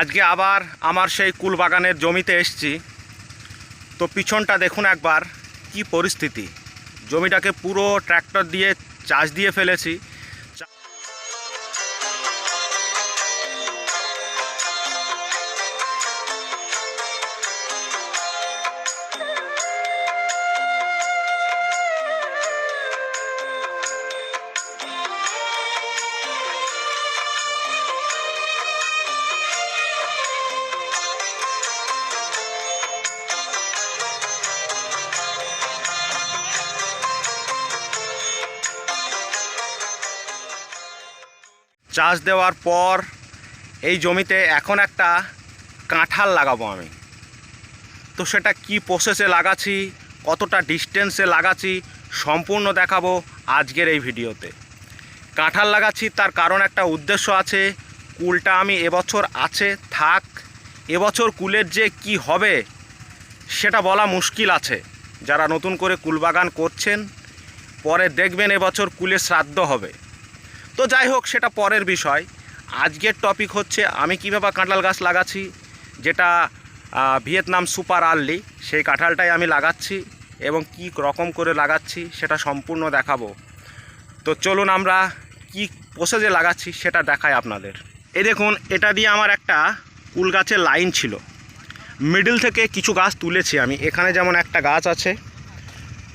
আজকে আবার আমার সেই কুলবাগানের জমিতে এসছি। তো পিছনটা দেখুন একবার, কি পরিস্থিতি। জমিটাকে পুরো ট্র্যাক্টর দিয়ে, চাষ দিয়ে ফেলেছি। চাষ দেওয়ার পর এই জমিতে এখন একটা কাঁঠাল লাগাবো আমি। তো সেটা কি প্রসেসে লাগাচ্ছি, কতটা ডিস্টেন্সে লাগাচ্ছি, সম্পূর্ণ দেখাবো আজকের এই ভিডিওতে। কাঁঠাল লাগাচ্ছি, তার কারণ একটা উদ্দেশ্য আছে, কুলটা আমি এবছর আছে, থাক, এবছর কুলের যে কি হবে, সেটা বলা মুশকিল আছে। যারা নতুন করে কুলবাগান করছেন, পরে দেখবেন এবছর কুলে শ্রাদ্ধ হবে। তো যাই হোক, সেটা পরের বিষয়। আজকের টপিক হচ্ছে, আমি কীভাবে কাঁঠাল গাছ লাগাচ্ছি, যেটা ভিয়েতনাম সুপার আর্লি, সেই কাঁঠালটাই আমি লাগাচ্ছি এবং কি রকম করে লাগাচ্ছি সেটা সম্পূর্ণ দেখাবো। তো চলুন আমরা কি প্রসেসে লাগাচ্ছি সেটা দেখাই আপনাদের। এই দেখুন, এটা দিয়ে আমার একটা কুল গাছের লাইন ছিল। মিডল থেকে কিছু গাছ তুলেছি আমি। এখানে যেমন একটা গাছ আছে,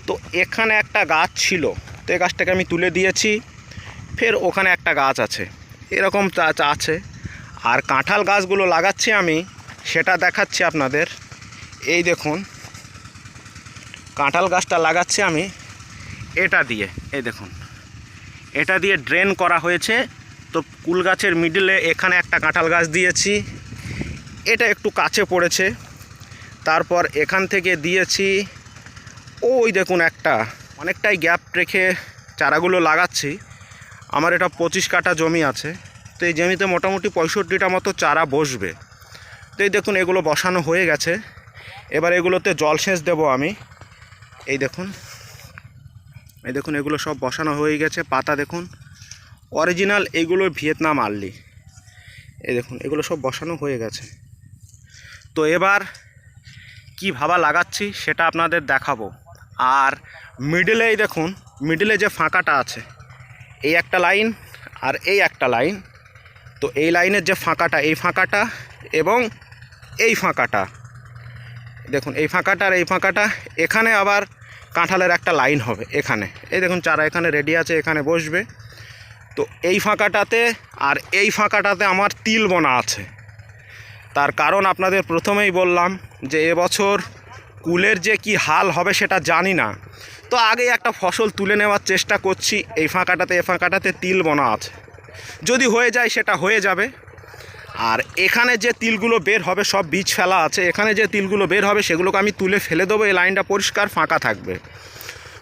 তো এখানে একটা গাছ ছিল। তো এই গাছটাকে আমি তুলে দিয়েছি। ফের ওখানে একটা গাছ আছে। এরকম আছে। আর কাঁঠাল গাছগুলো লাগাচ্ছি আমি, সেটা দেখাচ্ছি আপনাদের। এই দেখুন, কাঁঠাল গাছটা লাগাচ্ছি আমি এটা দিয়ে, এই দেখুন। এটা দিয়ে ড্রেন করা হয়েছে। তো কুল গাছের মিডলে এখানে একটা কাঁঠাল গাছ দিয়েছি। এটা একটু কাছে পড়েছে। তারপর এখান থেকে দিয়েছি, ওই দেখুন একটা। অনেকটাই গ্যাপ রেখে চারাগুলো লাগাচ্ছি। আমার এটা পঁচিশ কাঠা জমি আছে। তো এই জমিতে মোটামুটি পঁয়ষট্টিটা মতো চারা বসবে। তো এই দেখুন, এগুলো বসানো হয়ে গেছে। এবার এগুলোতে জল সেচ দেবো আমি। এই দেখুন এই দেখুন, এগুলো সব বসানো হয়ে গেছে। পাতা দেখুন অরিজিনাল এগুলো ভিয়েতনাম আর্লি। এই দেখুন, এগুলো সব বসানো হয়ে গেছে। তো এবার কি ভাবা লাগাচ্ছি সেটা আপনাদের দেখাবো। আর মিডলে দেখুন মিডলে যে ফাঁকাটা আছে এই একটা লাইন আর এই একটা লাইন। তো এই লাইনের যে ফাঁকাটা, এই ফাঁকাটা এবং এই ফাঁকাটা। দেখুন, এই ফাঁকাটা আর এই ফাঁকাটা, এখানে আবার কাঁঠালের একটা লাইন হবে, এখানে। এই দেখুন, চারা এখানে রেডি আছে, এখানে বসবে। তো এই ফাঁকাটাতে আর এই ফাঁকাটাতে আমার তিল বোনা আছে। তার কারণ আপনাদের প্রথমেই বললাম যে এবছর কুলের যে কি হাল হবে সেটা জানি না। তো আগে একটা ফসল তুলে নেওয়ার চেষ্টা করছি। এই ফাঁকাটাতে এ ফাঁকাটাতে তিল বোনা আছে। যদি হয়ে যায়, সেটা হয়ে যাবে। আর এখানে যে তিলগুলো বের হবে, সব বীজ ফেলা আছে। এখানে যে তিলগুলো বের হবে, সেগুলোকে আমি তুলে ফেলে দেবো। এই লাইনটা পরিষ্কার ফাঁকা থাকবে।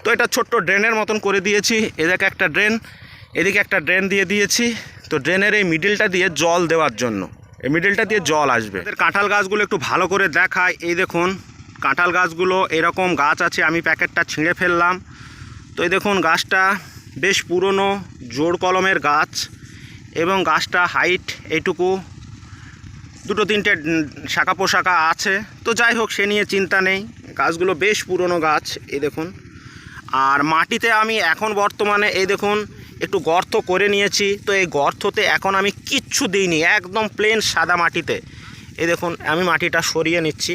তো এটা ছোট্ট ড্রেনের মতন করে দিয়েছি। এদিকে একটা ড্রেন, এদিকে একটা ড্রেন দিয়ে দিয়েছি। তো ড্রেনের এই মিডিলটা দিয়ে জল দেওয়ার জন্য। এই মিডিলটা দিয়ে জল আসবে। কাঁঠাল গাছগুলো একটু ভালো করে দেখায়। এই দেখুন কাঁঠাল গাছগুলো এরকম গাছ আছে, আমি প্যাকেটটা ছিঁড়ে ফেললাম। তো এই দেখুন, গাছটা বেশ পুরনো জোর কলমের গাছ এবং গাছটা হাইট এইটুকু। দুটো তিনটে শাখা পোশাকা আছে। তো যাই হোক, সে নিয়ে চিন্তা নেই। গাছগুলো বেশ পুরনো গাছ, এই দেখুন। আর মাটিতে আমি এখন বর্তমানে, এই দেখুন, একটু গর্ত করে নিয়েছি। তো এই গর্ততে এখন আমি কিচ্ছু দিইনি, একদম প্লেন সাদা মাটিতে। এই দেখুন, আমি মাটিটা সরিয়ে নিচ্ছি।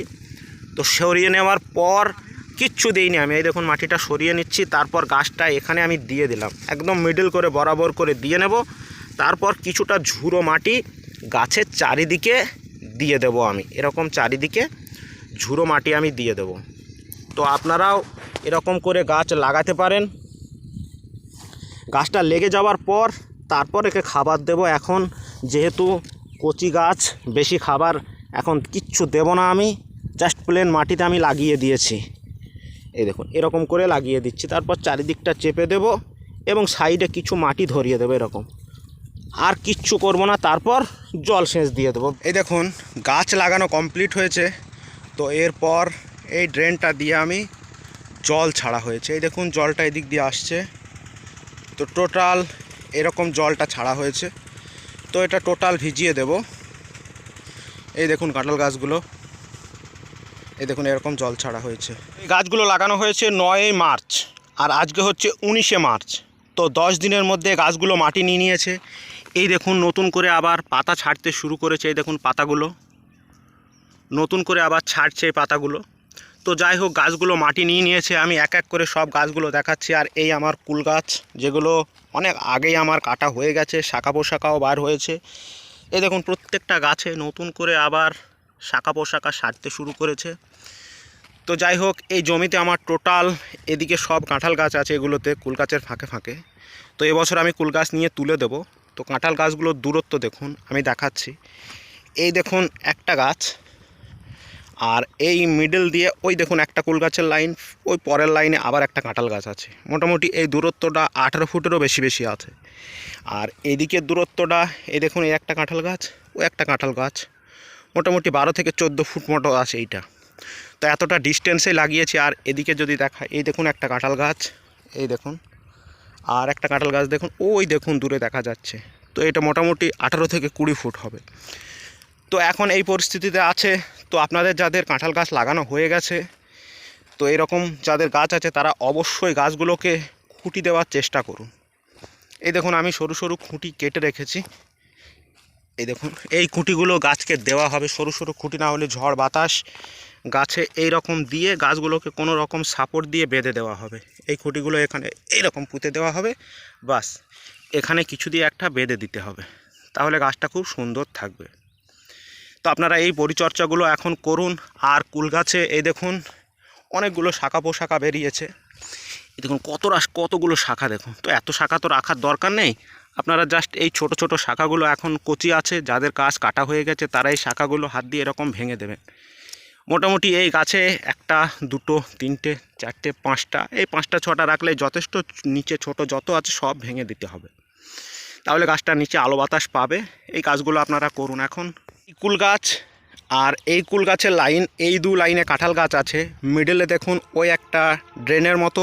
তো সরিয়ে নেওয়ার পর কিচ্ছু দিইনি আমি। এই দেখুন মাটিটা সরিয়ে নিচ্ছি, তারপর গাছটা এখানে আমি দিয়ে দিলাম। একদম মিডল করে, বরাবর করে দিয়ে নেব। তারপর কিছুটা ঝুড়ো মাটি গাছের চারিদিকে দিয়ে দেব আমি। এরকম চারিদিকে ঝুড়ো মাটি আমি দিয়ে দেব। তো আপনারাও এরকম করে গাছ লাগাতে পারেন। গাছটা লেগে যাওয়ার পর তারপর একে খাবার দেব। এখন যেহেতু কচি গাছ, বেশি খাবার এখন কিচ্ছু দেব না আমি। জাস্ট প্লেন মাটিতে আমি লাগিয়ে দিয়েছি। এই দেখুন, এরকম করে লাগিয়ে দিচ্ছি। তারপর চারিদিকটা চেপে দেব এবং সাইডে কিছু মাটি ধরিয়ে দেবো এরকম। আর কিচ্ছু করব না, তারপর জল সেচ দিয়ে দেবো। এই দেখুন, গাছ লাগানো কমপ্লিট হয়েছে। তো এরপর এই ড্রেনটা দিয়ে আমি জল ছাড়া হয়েছে। এই দেখুন, জলটা এদিক দিয়ে আসছে। তো টোটাল এরকম জলটা ছাড়া হয়েছে। তো এটা টোটাল ভিজিয়ে দেব। এই দেখুন, কাঁঠাল গাছগুলো। এই দেখুন, এরকম জল ছাড়া হয়েছে। এই গাছগুলো লাগানো হয়েছে নয়ই মার্চ, আর আজকে হচ্ছে উনিশে মার্চ। তো দশ দিনের মধ্যে গাছগুলো মাটি নিয়ে নিয়েছে। এই দেখুন, নতুন করে আবার পাতা ছাড়তে শুরু করেছে এই দেখুন পাতাগুলো। নতুন করে আবার ছাড়ছে এই পাতাগুলো। তো যাই হোক, গাছগুলো মাটি নিয়ে নিয়েছে। আমি এক এক করে সব গাছগুলো দেখাচ্ছি। আর এই আমার কুল গাছ, যেগুলো অনেক আগেই আমার কাটা হয়ে গেছে, শাখা পোশাকাও বার হয়েছে। এই দেখুন, প্রত্যেকটা গাছে নতুন করে আবার শাখা পোশাকা সারতে শুরু করেছে। তো যাই হোক, এই জমিতে আমার টোটাল এদিকে সব কাঁঠাল গাছ আছে এগুলোতে কুল গাছের ফাঁকে ফাঁকে। তো এবছর আমি কুল গাছ নিয়ে তুলে দেবো। তো কাঁঠাল গাছগুলোর দূরত্ব দেখুন, আমি দেখাচ্ছি। এই দেখুন একটা গাছ, আর এই মিডল দিয়ে ওই দেখুন একটা কুল গাছের লাইন ওই পরের লাইনে আবার একটা কাঁঠাল গাছ আছে। মোটামুটি এই দূরত্বটা আঠারো ফুটেরও বেশি বেশি আছে। আর এদিকের দূরত্বটা, এই দেখুন এই একটা কাঁঠাল গাছ, ও একটা কাঁঠাল গাছ। মোটামুটি বারো থেকে চোদ্দ ফুট মতো আছে এইটা। তো এতটা ডিস্টেন্সে লাগিয়েছি, আর এদিকে যদি দেখা, এই দেখুন একটা কাঁঠাল গাছ, এই দেখুন। আর একটা কাঁঠাল গাছ দেখুন, ওই দেখুন দূরে দেখা যাচ্ছে। তো এটা মোটামুটি আঠারো থেকে কুড়ি ফুট হবে। তো এখন এই পরিস্থিতিতে আছে, তো আপনাদের যাদের কাঁঠাল গাছ লাগানো হয়ে গেছে, তো এরকম যাদের গাছ আছে, তারা অবশ্যই গাছগুলোকে খুঁটি দেওয়ার চেষ্টা করুন। এই দেখুন, আমি সরু সরু খুঁটি কেটে রেখেছি। এই দেখুন, এই খুঁটিগুলো গাছকে দেওয়া হবে। সরু সরু খুঁটি না হলে ঝড়, বাতাস গাছে এই রকম দিয়ে গাছগুলোকে কোনো রকম সাপোর্ট দিয়ে বেঁধে দেওয়া হবে। এই খুঁটিগুলো এখানে এই রকম পুঁতে দেওয়া হবে। বাস, এখানে কিছু দিয়ে একটা বেঁধে দিতে হবে। তাহলে গাছটা খুব সুন্দর থাকবে। তো আপনারা এই পরিচর্যাগুলো এখন করুন। আর কুল গাছে, এই দেখুন, অনেকগুলো শাখা পোশাখা বেরিয়েছে। দেখুন, কত কতগুলো শাখা দেখুন। তো এত শাখা তো রাখার দরকার নেই। আপনারা জাস্ট এই ছোট ছোট শাখাগুলো এখন কচি আছে, যাদের গাছ কাটা হয়ে গেছে, তারা এই শাখাগুলো হাত দিয়ে এরকম ভেঙে দেবেন। মোটামুটি এই গাছে একটা, দুটো, তিনটে, চারটে, পাঁচটা, এই পাঁচটা, ছটা রাখলে যথেষ্ট নিচে ছোট যত আছে সব ভেঙে দিতে হবে। তাহলে গাছটা নিচে আলো বাতাস পাবে। এই কাজগুলো আপনারা করুন এখন। কুল গাছ আর এই কুল গাছের লাইন, এই দু লাইনে কাঁঠাল গাছ আছে। মিডলে দেখুন ওই একটা ড্রেনের মতো।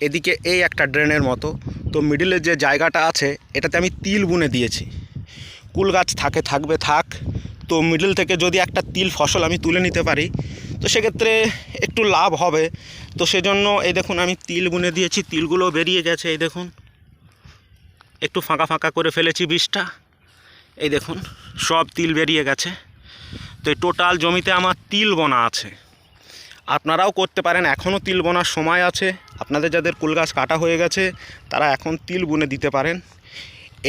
এদিকে এই একটা ড্রেনের মতো। তো মিডলের যে জায়গাটা আছে, এটাতে আমি তিল বুনে দিয়েছি। কুল গাছ থাকে, থাকবে, থাক। তো মিডিল থেকে যদি একটা তিল ফসল আমি তুলে নিতে পারি, তো সেক্ষেত্রে একটু লাভ হবে। তো সেজন্য এই দেখুন, আমি তিল বুনে দিয়েছি, তিলগুলো বেরিয়ে গেছে, এই দেখুন। একটু ফাঁকা ফাঁকা করে ফেলেছি বীজটা। এই দেখুন, সব তিল বেরিয়ে গেছে। তো টোটাল জমিতে আমার তিল বোনা আছে। আপনারাও করতে পারেন। এখনও তিল বোনার সময় আছে। আপনাদের যাদের কুল গাছ কাটা হয়ে গেছে, তারা এখন তিল বুনে দিতে পারেন।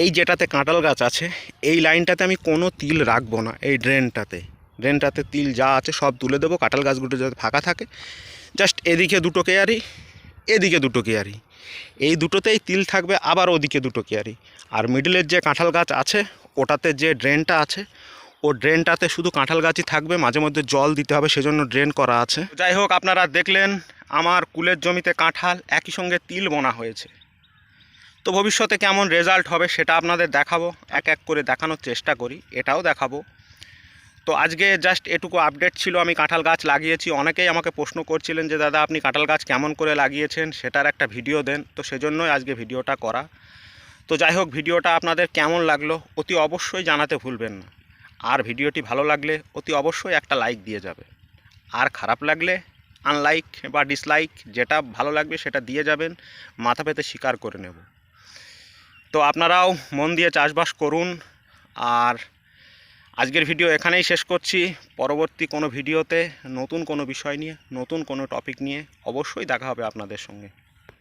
এই যেটাতে কাঁঠাল গাছ আছে, এই লাইনটাতে আমি কোনো তিল রাখব না, এই ড্রেনটাতে। ড্রেনটাতে তিল যা আছে সব তুলে দেবো, কাঁঠাল গাছগুলো যাতে ফাঁকা থাকে। জাস্ট এদিকে দুটো কেয়ারি, এদিকে দুটো কেয়ারি। এই দুটোতেই তিল থাকবে, আবার ওদিকে দুটো কেয়ারি। আর মিডলের যে কাঁঠাল গাছ আছে, ওটাতে যে ড্রেনটা আছে ও ড্রেনটাতে শুধু কাঁঠাল গাছই থাকবে, মাঝে মধ্যে জল দিতে হবে, সেজন্য ড্রেন করা আছে। যাই হোক, আপনারা দেখলেন, আমার কুলের জমিতে কাঁঠাল একই সঙ্গে তিল বোনা হয়েছে। তো ভবিষ্যতে কেমন রেজাল্ট হবে সেটা আপনাদের দেখাবো, এক এক করে দেখানোর চেষ্টা করি, এটাও দেখাবো। তো আজকে জাস্ট এটুকু আপডেট ছিল, আমি কাঁঠাল গাছ লাগিয়েছি। অনেকেই আমাকে প্রশ্ন করছিলেন যে, দাদা, আপনি কাঁঠাল গাছ কেমন করে লাগিয়েছেন? সেটার একটা ভিডিও দেন। তো সেজন্যই আজকে ভিডিওটা করা। তো যাই হোক ভিডিওটা আপনাদের কেমন লাগল, অতি অবশ্যই জানাতে ভুলবেন না। আর ভিডিওটি ভালো লাগলে অতি অবশ্যই একটা লাইক দিয়ে যাবে। আর খারাপ লাগলে আনলাইক বা ডিসলাইক যেটা ভালো লাগবে সেটা দিয়ে যাবেন, মাথা পেতে স্বীকার করে নেব। তো আপনারাও মন দিয়ে চাষবাস করুন। আর আজকের ভিডিও এখানেই শেষ করছি। পরবর্তী কোনো ভিডিওতে নতুন কোনো বিষয় নিয়ে, নতুন কোনো টপিক নিয়ে অবশ্যই দেখা হবে আপনাদের সঙ্গে।